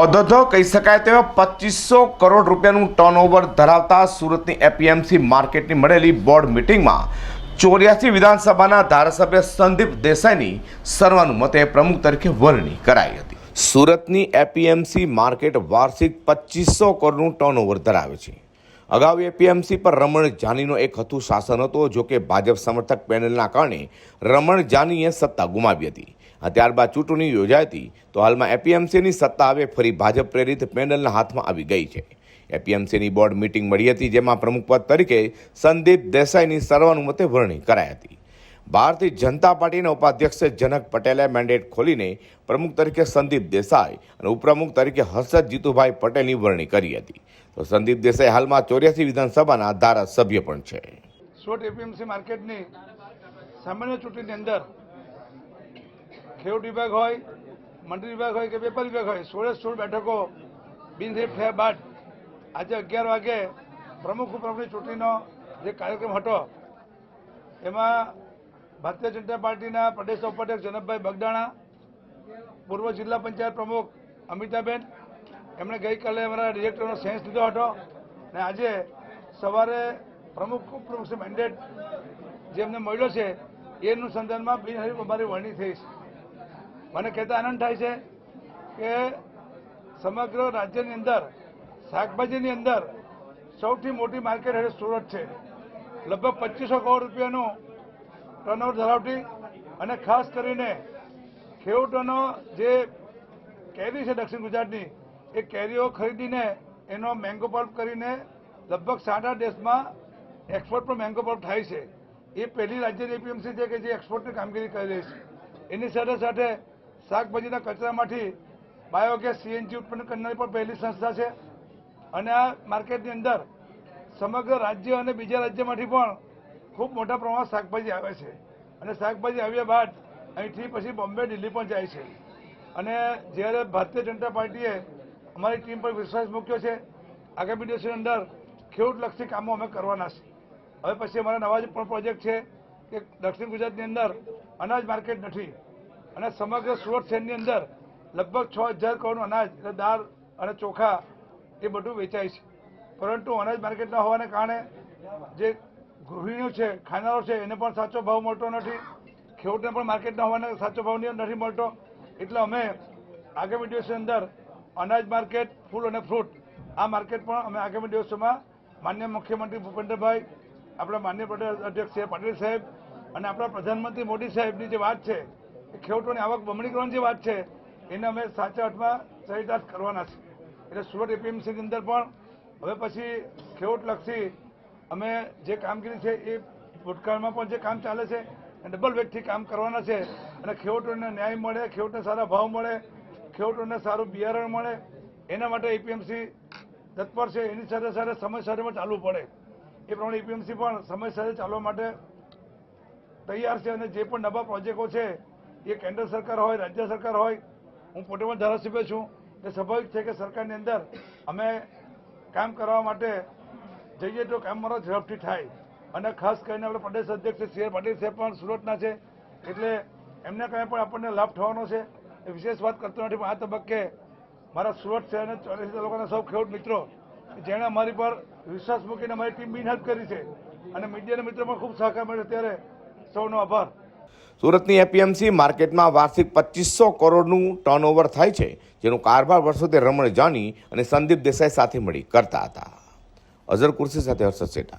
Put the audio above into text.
અધધ કહી શકાય તેવા પચીસો કરોડ રૂપિયાનું ટર્નઓવર ધરાવતા સુરતની એપીએમસી માર્કેટની મળેલી બોર્ડ મિટિંગમાં ચોર્યાસી વિધાનસભાના ધારાસભ્ય સંદીપ દેસાઈની સર્વાનુમતે પ્રમુખ તરીકે વરણી કરાઈ હતી. સુરતની એપીએમસી માર્કેટ વાર્ષિક પચીસો કરોડનું ટર્નઓવર ધરાવે છે. અગાઉ એપીએમસી પર રમણ જાનીનો એક હતું શાસન હતો, જો કે ભાજપ સમર્થક પેનલના કારણે રમણ જાનીએ સત્તા ગુમાવી હતી. આ ત્યારબાદ ચૂંટણી યોજાઈ હતી, તો હાલમાં એપીએમસીની સત્તા હવે ફરી ભાજપ પ્રેરિત પેનલના હાથમાં આવી ગઈ છે. એપીએમસીની બોર્ડ મિટિંગ મળી હતી, જેમાં પ્રમુખપદ તરીકે સંદીપ દેસાઈની સર્વાનુમતે વરણી કરાઈ હતી. ભારતીય જનતા પાર્ટીના ઉપાધ્યક્ષ જનક પટેલે મેન્ડેટ ખોલીને પ્રમુખ તરીકે સંદીપ દેસાઈ અને ઉપપ્રમુખ તરીકે હર્ષદ જીતુભાઈ પટેલની વરણી કરી હતી. તો સંદીપ દેસાઈ હાલમાં ચોર્યાસી વિધાનસભાના ધારાસભ્ય પણ છે. સોટ એપીએમસી માર્કેટની સામાન્ય ચૂંટણીની અંદર ખેડૂત વિભાગ હોય, મંત્રી વિભાગ હોય કે વેપાર વિભાગ હોય, સોળે સોળ બેઠકો બિનહરીફ થયા બાદ આજે અગિયાર વાગે પ્રમુખ ઉપપ્રમુખની ચૂંટણીનો જે કાર્યક્રમ હતો, એમાં ભારતીય જનતા પાર્ટીના પ્રદેશ ઉપાધ્યક્ષ જનકભાઈ બગદાણા, પૂર્વ જિલ્લા પંચાયત પ્રમુખ અમિતાબેન, એમણે ગઈકાલે અમારા ડિરેક્ટરનો સેન્સ લીધો હતો અને આજે સવારે પ્રમુખ ઉપપ્રમુખ મેન્ડેટ જે અમને મળ્યો છે, એ અનુસંધાનમાં બિનહરીફ અમારી વરણી થઈ છે મને કહેતા આનંદ થાય છે કે સમગ્ર રાજ્યની અંદર, શાકભાજીની અંદર સૌથી મોટી માર્કેટ હવે સુરત છે. લગભગ પચીસો કરોડ રૂપિયાનું ટર્નઓવર ધરાવતી અને ખાસ કરીને ખેડૂતોનો જે કેરી છે દક્ષિણ ગુજરાતની, એ કેરીઓ ખરીદીને એનો મેંગો પલ્પ કરીને લગભગ આઠ દેશમાં એક્સપોર્ટ પણ મેંગો પલ્પ થાય છે. એ પહેલી રાજ્યની એપીએમસી છે કે જે એક્સપોર્ટની કામગીરી કરી રહી છે. એની સાથે સાથે શાકભાજીના કચરામાંથી બાયોગેસ સીએનજી ઉત્પન્ન કરનારી પણ પહેલી સંસ્થા છે. અને આ માર્કેટની અંદર સમગ્ર રાજ્ય અને બીજા રાજ્યમાંથી પણ ખૂબ મોટા પ્રમાણમાં શાકભાજી આવે છે. અને શાકભાજી આવ્યા બાદ અહીંથી પછી બોમ્બે, દિલ્હી પણ જાય છે. અને જ્યારે ભારતીય જનતા પાર્ટીએ અમારી ટીમ પર વિશ્વાસ મૂક્યો છે, આગામી દિવસની અંદર ખેડૂતલક્ષી કામો અમે કરવાના છે. હવે પછી અમારા નવા પણ પ્રોજેક્ટ છે કે દક્ષિણ ગુજરાતની અંદર અનાજ માર્કેટ નથી. અને સમગ્ર સુરત શહેરની અંદર લગભગ છ હજાર કરોડનું અનાજ એટલે દાળ અને ચોખા એ બધું વેચાય છે. પરંતુ અનાજ માર્કેટ ન હોવાને કારણે જે ગૃહિણીઓ છે ખાનારો છે, એને પણ સાચો ભાવ મળતો નથી. ખેડૂતને પણ માર્કેટ ન હોવાને સાચો ભાવ નથી મળતો. એટલે અમે આગામી દિવસની અંદર અનાજ માર્કેટ, ફૂલ અને ફ્રૂટ આ માર્કેટ પણ અમે આગામી દિવસોમાં માન્ય મુખ્યમંત્રી ભૂપેન્દ્રભાઈ, આપણા માન્ય અધ્યક્ષ પાટીલ સાહેબ અને આપણા પ્રધાનમંત્રી મોદી સાહેબની જે વાત છે ખેડૂતોની આવક બમણી કરવાની જે વાત છે, એને અમે સાચા અર્થમાં ચરિતાર્થ કરવાના છે એટલે સુરત એપીએમસીની અંદર પણ હવે પછી ખેડૂતલક્ષી અમે જે કામગીરી છે, એ ભૂતકાળમાં પણ જે કામ ચાલે છે ડબલ વેગથી કામ કરવાના છે. અને ખેડૂતોને ન્યાય મળે, ખેડૂતને સારા ભાવ મળે, ખેડૂતોને સારું બિયારણ મળે, એના માટે એપીએમસી તત્પર છે. એની સાથે સાથે સમય સાથે પણ ચાલવું પડે. એ પ્રમાણે એપીએમસી પણ સમય સાથે ચાલવા માટે તૈયાર છે અને જે પણ નવા પ્રોજેક્ટો છે એ કેન્દ્ર સરકાર હોય, રાજ્ય સરકાર હોય, હું પોતે પણ ધારાસભ્ય છું, એ સ્વાભાવિક છે કે સરકારની અંદર અમે કામ કરવા માટે જઈએ તો કામ મારો ઝડપથી થાય. અને ખાસ કરીને આપણે પ્રદેશ અધ્યક્ષ સી આર પાટીલ સાહેબ પણ સુરતના છે, એટલે એમને કંઈ પણ આપણને લાભ થવાનો છે. એ વિશેષ વાત કરતો નથી, પણ આ તબક્કે મારા સુરત શહેરના ચોર્યાસી તાલુકાના સૌ ખેડૂત મિત્રો, જેણે અમારી પર વિશ્વાસ મૂકીને અમારી ટીમ બિન હેલ્પ કરી છે. અને મીડિયાના મિત્રો પણ ખૂબ સહકાર મળ્યો ત્યારે સૌનો આભાર. સુરતની એપીએમસી માર્કેટમાં વાર્ષિક પચીસો કરોડનું ટર્નઓવર થાય છે, જેનું કારભાર વર્ષોથી રમણ જાની અને સંદીપ દેસાઈ સાથે મળી કરતા હતા. અઝર કુર્સી સાથે હર્ષદ શેઠા.